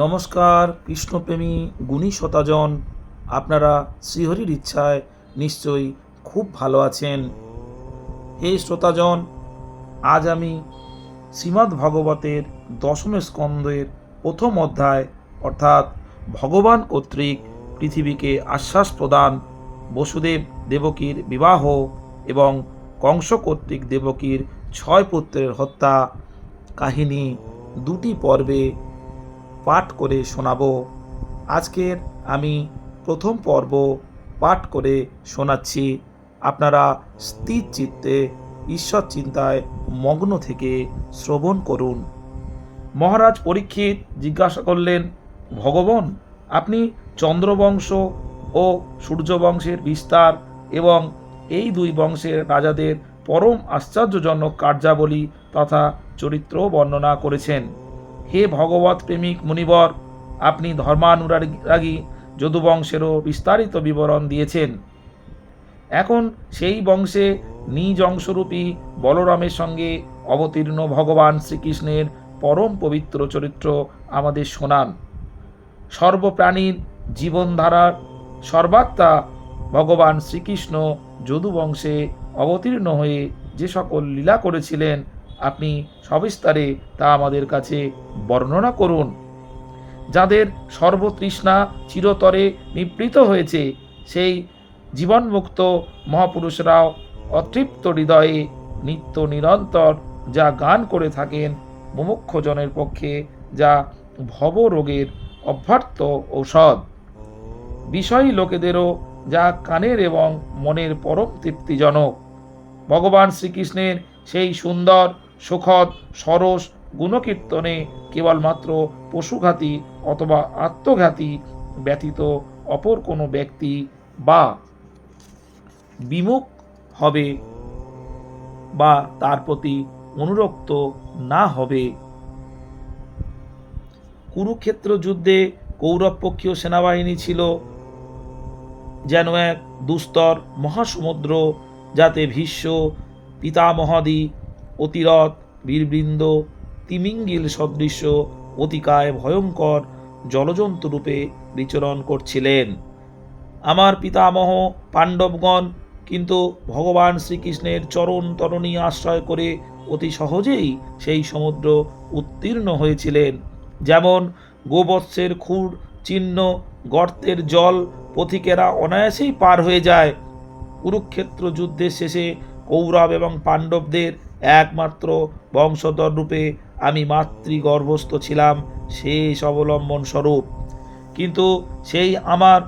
নমস্কার, কৃষ্ণপ্রেমী গুণী শতাজন আপনারা শ্রীহরির ইচ্ছায় নিশ্চয়ই খুব ভালো আছেন। হে শ্রোতাজন, আজ আমি শ্রীমদ্ ভগবতের দশম স্কন্ধের প্রথম অধ্যায়, অর্থাৎ ভগবান কর্তৃক পৃথিবীকে আশ্বাস প্রদান, বসুদেব দেবকীর বিবাহ এবং কংস কর্তৃক দেবকীর ছয় পুত্রের হত্যা কাহিনী দুটি পর্বে পাঠ করে শোনাবো। আজকের আমি প্রথম পর্ব পাঠ করে শোনাচ্ছি। আপনারা স্থির চিত্তে ঈশ্বর চিন্তায় মগ্ন থেকে শ্রবণ করুন। মহারাজ পরীক্ষিত জিজ্ঞাসা করলেন, ভগবান, আপনি চন্দ্রবংশ ও সূর্যবংশের বিস্তার এবং এই দুই বংশের রাজাদের পরম আশ্চর্যজনক কার্যাবলী তথা চরিত্র বর্ণনা করেছেন। হে ভগবত প্রেমিক মুনিবর, আপনি ধর্মানুরাগী যদুবংশেরও বিস্তারিত বিবরণ দিয়েছেন। এখন সেই বংশে নিজ অংশরূপী বলরামের সঙ্গে অবতীর্ণ ভগবান শ্রীকৃষ্ণের পরম পবিত্র চরিত্র আমাদের শোনান। সর্বপ্রাণীর জীবনধারার সর্বাত্মা ভগবান শ্রীকৃষ্ণ যদুবংশে অবতীর্ণ হয়ে যে সকল লীলা করেছিলেন আপনি সবিস্তারে তা আমাদের কাছে বর্ণনা করুন। যাদের সর্বতৃষ্ণা চিরতরে নিবৃত হয়েছে, সেই জীবনমুক্ত মহাপুরুষরাও অতৃপ্ত হৃদয়ে নিত্য নিরন্তর যা গান করে থাকেন, মুমুক্ষজনের পক্ষে যা ভব রোগের অভ্যর্থ ঔষধ। বিষয়ী লোকেদেরও যা কানের এবং মনের পরম তৃপ্তিজনক। ভগবান শ্রীকৃষ্ণের সেই সুন্দর সুখদ, সরস, গুণকীর্তনে কেবলমাত্র পশুঘাতী অথবা আত্মঘাতী ব্যতীত অপর কোনো ব্যক্তি বা বিমুখ হবে বা তার প্রতি অনুরক্ত না হবে। কুরুক্ষেত্র যুদ্ধে কৌরবপক্ষীয় সেনাবাহিনী ছিল যেন এক দুস্তর মহাসমুদ্র যাতে ভীষ্ম, পিতামহাদি অতিরথ, বীরবৃন্দ, তিমিঙ্গিল সদৃশ্য অতিকায় ভয়ঙ্কর জলজন্তু রূপে বিচরণ করছিলেন। আমার পিতামহ, পাণ্ডবগণ, কিন্তু ভগবান শ্রীকৃষ্ণের চরণ তরণী আশ্রয় করে অতি সহজেই সেই সমুদ্র উত্তীর্ণ হয়েছিলেন। যেমন গোবৎসের খুর, চিহ্ন, গর্তের জল পথিকেরা অনায়াসেই পার হয়ে যায়। কুরুক্ষেত্র যুদ্ধের শেষে কৌরব এবং পাণ্ডবদের একমাত্র বংশধর রূপে আমি মাতৃগর্ভস্থ ছিলাম শেষ অবলম্বন স্বরূপ। কিন্তু সেই আমার,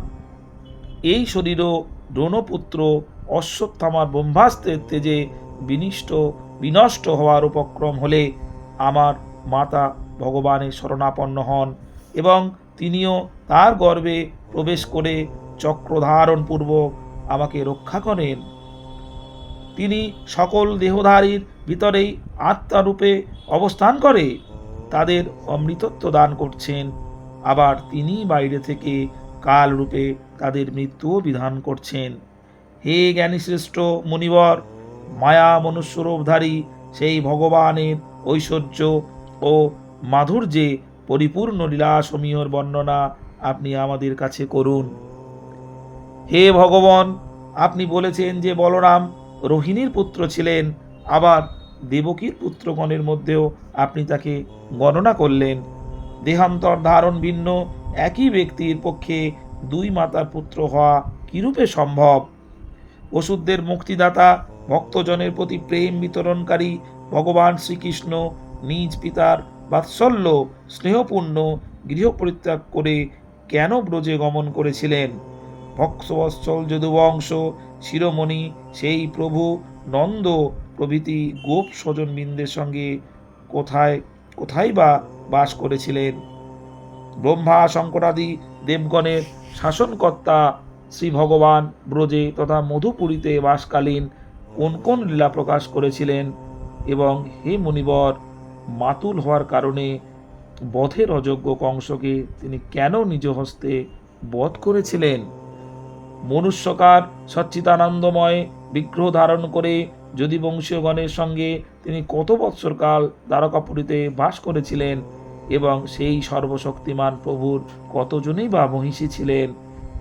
এই শরীরও দ্রোণপুত্র অশ্বত্থামার ব্রহ্মাস্ত্রের তেজে বিনিষ্ট, বিনষ্ট হওয়ার উপক্রম হলে আমার মাতা ভগবানের শরণাপন্ন হন এবং তিনিও তার গর্ভে প্রবেশ করে চক্রধারণপূর্বক আমাকে রক্ষা করেন। তিনি সকল দেহধারীর ভিতরেই আত্মারূপে অবস্থান করে, তাদের অমৃতত্ব দান করছেন। আবার তিনি বাইরে থেকে কালরূপে তাদের মৃত্যুও বিধান করছেন। হে জ্ঞানীশ্রেষ্ঠ মুনিবর, মায়া মনুষ্যরূপধারী, সেই ভগবানের ঐশ্বর্য ও মাধুর্যে পরিপূর্ণ লীলাসমূহর বর্ণনা আপনি আমাদের কাছে করুন। হে ভগবান, আপনি বলেছেন যে বলরাম রোহিণীর পুত্র ছিলেন। আবার দেবকীর পুত্রগণের মধ্যেও আপনি তাকে গণনা করলেন। দেহান্তর ধারণ ভিন্ন, একই ব্যক্তির পক্ষে দুই মাতার পুত্র হওয়া কিরূপে সম্ভব? ওষুধদের মুক্তিদাতা, ভক্তজনের প্রতি প্রেম বিতরণকারী ভগবান শ্রীকৃষ্ণ নিজ পিতার বাৎসল্য, স্নেহপূর্ণ গৃহ পরিত্যাগ করে কেন ব্রজে গমন করেছিলেন? ভক্তবৎসল যদুবংশ শিরোমণি, সেই প্রভু নন্দ প্রভৃতি গোপ স্বজনবৃন্দের সঙ্গে কোথায় কোথায় বা বাস করেছিলেন? ব্রহ্মা শঙ্করাদি দেবগণের শাসনকর্তা শ্রী ভগবান ব্রজে তথা মধুপুরীতে বাসকালীন কোন কোন লীলা প্রকাশ করেছিলেন? এবং হে মুনিবর, মাতুল হওয়ার কারণে বধের অযোগ্য কংসকে তিনি কেন নিজ হস্তে বধ করেছিলেন? মনুষ্যকার সচ্চিদানন্দময় বিগ্রহ ধারণ করে যদি বংশীয়গণের সঙ্গে তিনি কত বৎসরকাল দ্বারকাপুরীতে বাস করেছিলেন এবং সেই সর্বশক্তিমান প্রভুর কতজনই বা মহিষী ছিলেন?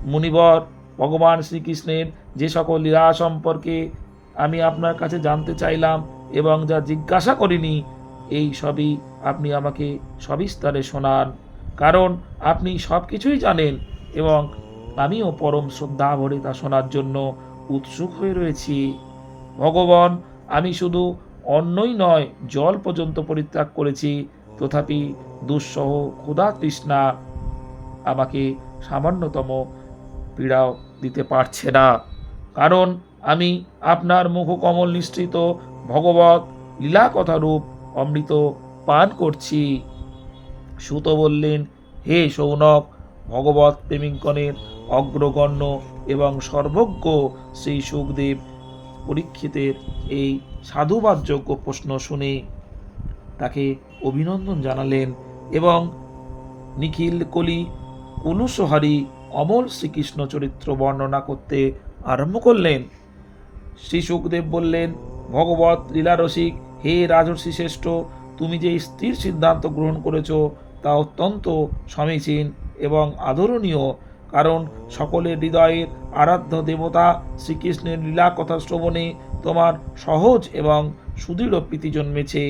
মুনিবর, ভগবান শ্রীকৃষ্ণের যে সকল লীলা সম্পর্কে আমি আপনার কাছে জানতে চাইলাম এবং যা জিজ্ঞাসা করিনি, এই সবই আপনি আমাকে সবিস্তারে শোনান। কারণ আপনি সব কিছুই জানেন এবং আমিও পরম শ্রদ্ধা ভরে তা শোনার জন্য উৎসুক হয়ে রয়েছি। ভগবান, আমি শুধু অন্নই নয়, জল পর্যন্ত পরিত্যাগ করেছি। তথাপি দুঃসহ ক্ষুধা তৃষ্ণা আমাকে সামান্যতম পীড়াও দিতে পারছে না। কারণ আমি আপনার মুখকমল নিঃসৃত ভগবত লীলা কথারূপ অমৃত পান করছি। সুত বললেন, হে সৌনক ভগবত প্রেমিকগণের অগ্রগণ্য এবং সর্বজ্ঞ শ্রী সুখদেব পরীক্ষিতের এই সাধুবাদযোগ্য প্রশ্ন শুনে তাকে অভিনন্দন জানালেন এবং নিখিল কলি কুলুসহারি অমল শ্রীকৃষ্ণ চরিত্র বর্ণনা করতে আরম্ভ করলেন। শ্রী সুখদেব বললেন, ভগবত লীলারসিক, হে রাজর্ষি শ্রেষ্ঠ, তুমি যে স্থির সিদ্ধান্ত গ্রহণ করেছ তা অত্যন্ত সমীচীন এবং আদরণীয়। কারণ সকলের হৃদয়ের আরাধ্য দেবতা শ্রীকৃষ্ণের লীলা কথা শ্রবণে তোমার সহজ এবং সুদৃঢ় প্রীতি জন্মেছে।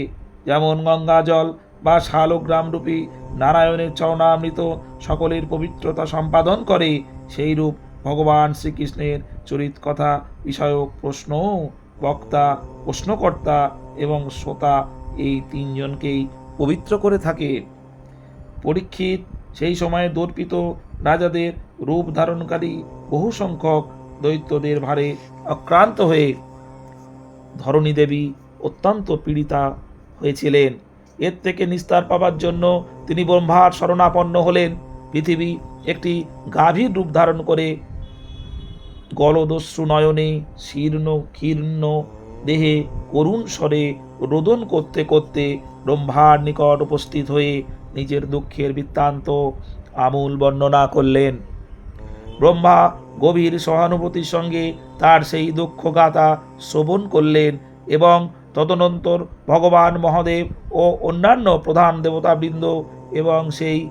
যেমন গঙ্গা জল বা শালগ্রামরূপী নারায়ণের চরণামৃত সকলের পবিত্রতা সম্পাদন করে, সেই রূপ ভগবান শ্রীকৃষ্ণের চরিত কথা বিষয়ক প্রশ্ন, বক্তা, প্রশ্নকর্তা এবং শ্রোতা এই তিনজনকেই পবিত্র করে থাকে। পরীক্ষিত সেই সময়ে দর্পিত রাজাদের রূপ ধারণকারী বহু সংখ্যক দৈত্যদের ভারে আক্রান্ত হয়ে ধরণী দেবী অত্যন্ত পীড়িতা হয়েছিলেন। এর থেকে নিস্তার পাবার জন্য তিনি ব্রহ্মার শরণাপন্ন হলেন। পৃথিবী একটি গাভীর রূপ ধারণ করে গলদস্যু নয়নে শীর্ণ, ক্ষীর্ণ দেহে করুণ স্বরে রোদন করতে করতে ব্রহ্মার নিকট উপস্থিত হয়ে নিজের দুঃখের বৃত্তান্ত আমূল বর্ণনা করলেন। ব্রহ্মা গভীর সহানুভূতির সঙ্গে তার সেই দুঃখ গাথা শ্রবণ করলেন এবং তদনন্তর ভগবান মহাদেব ও অন্যান্য প্রধান দেবতাবৃন্দ এবং সেই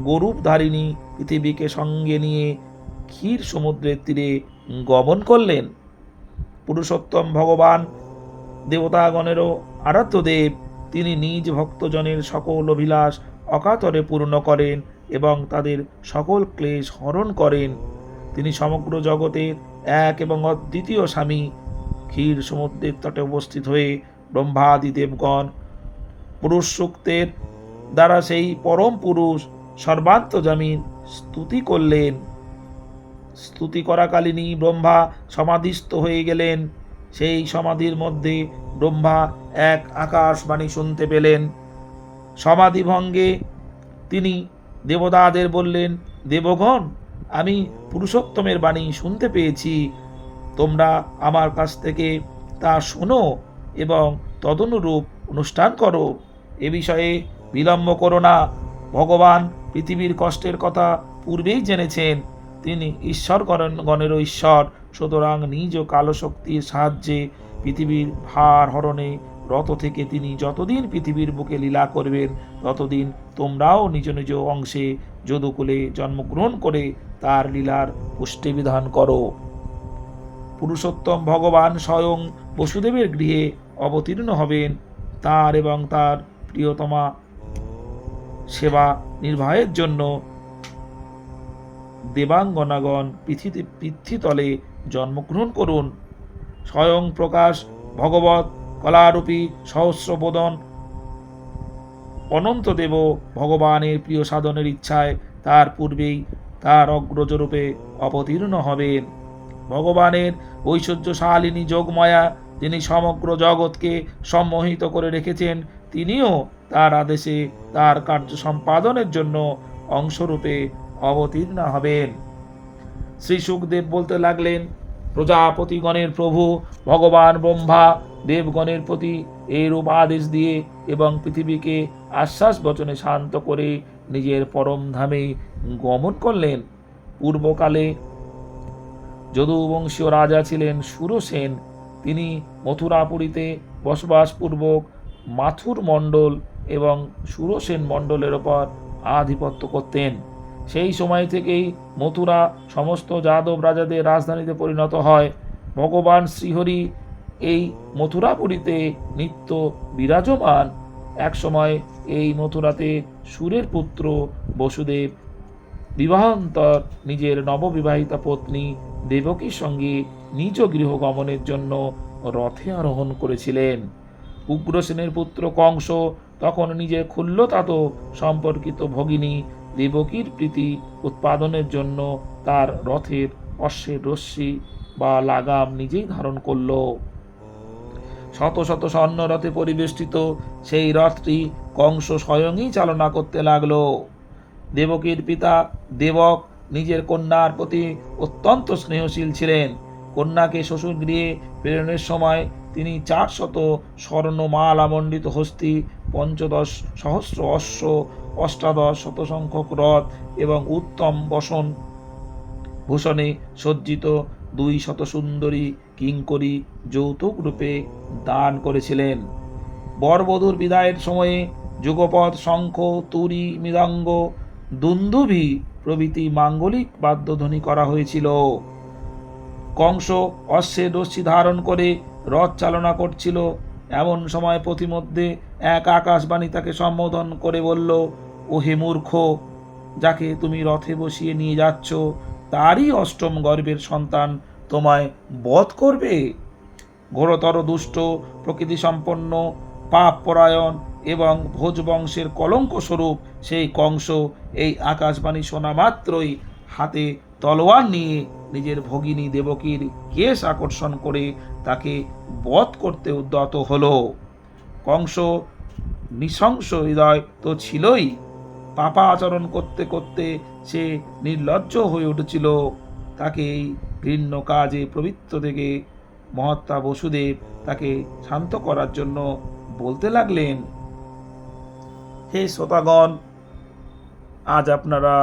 গরূপধারিণী পৃথিবীকে সঙ্গে নিয়ে ক্ষীর সমুদ্রের তীরে গমন করলেন। পুরুষোত্তম ভগবান দেবতাগণেরও আরাধ্য দেব, তিনি নিজ ভক্তজনের সকল অভিলাষ অকাতরে পূর্ণ করেন। এবং তাদের সকল ক্লেশ হরণ করেন। তিনি সমগ্র জগতের এক এবং অদ্বিতীয় স্বামী। ক্ষীর সমুদ্রের তটে উপস্থিত হয়ে ব্রহ্মাদি দেবগণ পুরুষ সূক্তের দ্বারা সেই পরম পুরুষ সর্বান্তজামীন স্তুতি করলেন। স্তুতি করাকালীনই ব্রহ্মা সমাধিস্থ হয়ে গেলেন। সেই সমাধির মধ্যে ব্রহ্মা এক আকাশবাণী শুনতে পেলেন। সমাধি ভঙ্গে তিনি দেবতাদের বললেন, দেবগণ, আমি পুরুষোত্তমের বাণী শুনতে পেয়েছি। তোমরা আমার কাছ থেকে তা শোনো এবং তদনুরূপ অনুষ্ঠান করো। এ বিষয়ে বিলম্ব করো না। ভগবান পৃথিবীর কষ্টের কথা পূর্বেই জেনেছেন। তিনি ঈশ্বর গণেরও ঈশ্বর সুতরাং নিজ কালো শক্তির সাহায্যে পৃথিবীর ভার হরণে রত থেকে তিনি যতদিন পৃথিবীর বুকে লীলা করবেন, ততদিন তোমরাও নিজ নিজ অংশে যদুকুলে জন্মগ্রহণ করে তার লীলার পুষ্টি বিধান করো। পুরুষোত্তম ভগবান স্বয়ং বসুদেবের গৃহে অবতীর্ণ হবেন। তার এবং তার প্রিয়তমা সেবা নির্বাহের জন্য দেবাঙ্গনাগণ পৃথিবী পৃথ্বীতলে জন্মগ্রহণ করুন। স্বয়ং প্রকাশ ভগবত কলারূপী সহস্রবোদন অনন্তদেব ভগবানের প্রিয় সাধনের ইচ্ছায় তার পূর্বেই তার অগ্রজরূপে অবতীর্ণ হবেন। ভগবানের ঐশ্বর্যশালিনী যোগমায়া যিনি সমগ্র জগৎকে সম্মোহিত করে রেখেছেন, তিনিও তার আদেশে তার কার্য সম্পাদনের জন্য অংশরূপে অবতীর্ণ হবেন। শ্রী সুখদেব বলতে লাগলেন প্রজাপতিগণের প্রভু, ভগবান ব্রহ্মা, দেবগণের প্রতি এইরূপ আদেশ দিয়ে এবং পৃথিবীকে আশ্বাস বচনে শান্ত করে নিজের পরম ধামে গমন করলেন। পূর্বকালে যদুবংশীয় রাজা ছিলেন সুরসেন। তিনি মথুরাপুরীতে বসবাসপূর্বক মাথুর মণ্ডল এবং সুরসেন মণ্ডলের ওপর আধিপত্য করতেন। সেই সময় থেকেই মথুরা সমস্ত যাদব রাজাদের রাজধানীতে পরিণত হয়। ভগবান শ্রীহরি এই মথুরাপুরীতে নিত্য বিরাজমান। একসময় এই মথুরাতে সুরের পুত্র বসুদেব, বিবাহান্তর নিজের নববিবাহিতা পত্নী দেবকীর সঙ্গে নিজ গৃহ গমনের জন্য রথে আরোহণ করেছিলেন। উগ্রসেনের পুত্র কংস তখন নিজের ক্ষুল্লতাত সম্পর্কিত ভগিনী দেবকীর প্রীতি উৎপাদনের জন্য তার রথের অশ্বের রশ্মি বা লাগাম নিজেই ধারণ করল। শত শত স্বর্ণ রথে পরিবেষ্টিত সেই রথটি কংস স্বয়ংই চালনা করতে লাগল। দেবকীর পিতা দেবক নিজের কন্যার প্রতি অত্যন্ত স্নেহশীল ছিলেন। কন্যাকে শ্বশুর গৃহে প্রেরণের সময় তিনি স্বর্ণ মাল আমণ্ডিত হস্তি, পঞ্চদশ সহস্র অশ্ব অষ্টাদশ শত সংখ্যক রথ এবং উত্তম বসন ভূষণে সজ্জিত দুই শত সুন্দরী কিঙ্করী যৌতুক রূপে দান করেছিলেন। বরবধূর বিদায়ের সময়ে যুগপৎ শঙ্খ, তুরি, মৃদঙ্গ, দুন্দুভি প্রভৃতি মাঙ্গলিক বাদ্যধ্বনি করা হয়েছিল। কংস অশ্বে রশ্মি ধারণ করে রথ চালনা করছিল। এমন সময় প্রতিমধ্যে এক আকাশবাণী তাকে সম্বোধন করে বলল ও হে মূর্খ, যাকে তুমি রথে বসিয়ে নিয়ে যাচ্ছ, তারই অষ্টম গর্ভের সন্তান তোমায় বধ করবে। ঘোরতর দুষ্ট প্রকৃতি সম্পন্ন পাপ পরায়ণ এবং ভোজ বংশের কলঙ্ক স্বরূপ সেই কংস এই আকাশবাণী শোনা মাত্রই হাতে তলোয়ার নিয়ে নিজের ভগিনী দেবকীর কেশ আকর্ষণ করে তাকে বধ করতে উদ্যত হলো। কংস, নৃশংস হৃদয় তো ছিলই পাপা আচরণ করতে করতে সে নির্লজ্জ হয়ে উঠেছিল। তাকে এই ঘৃণ্য কাজে প্রবৃত্ত থেকে মহাত্মা বসুদেব তাকে শান্ত করার জন্য বলতে লাগলেন, হে শ্রোতাগণ, আজ আপনারা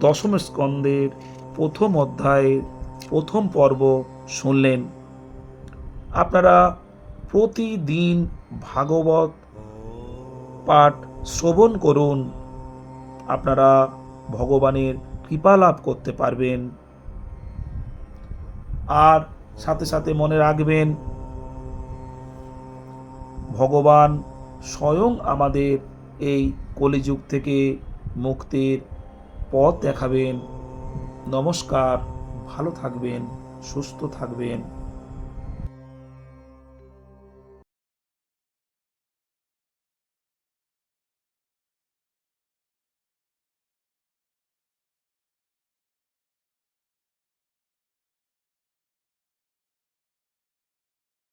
দশম স্কন্দের প্রথম অধ্যায়ের প্রথম পর্ব শুনলেন। আপনারা প্রতিদিন ভাগবত পাঠ শ্রবণ করুন। আপনারা ভগবানের কৃপা লাভ করতে পারবেন। আর সাথে সাথে মনে রাখবেন, ভগবান স্বয়ং আমাদের এই কলিযুগ থেকে মুক্তির পথ দেখাবেন। নমস্কার, ভালো থাকবেন, সুস্থ থাকবেন।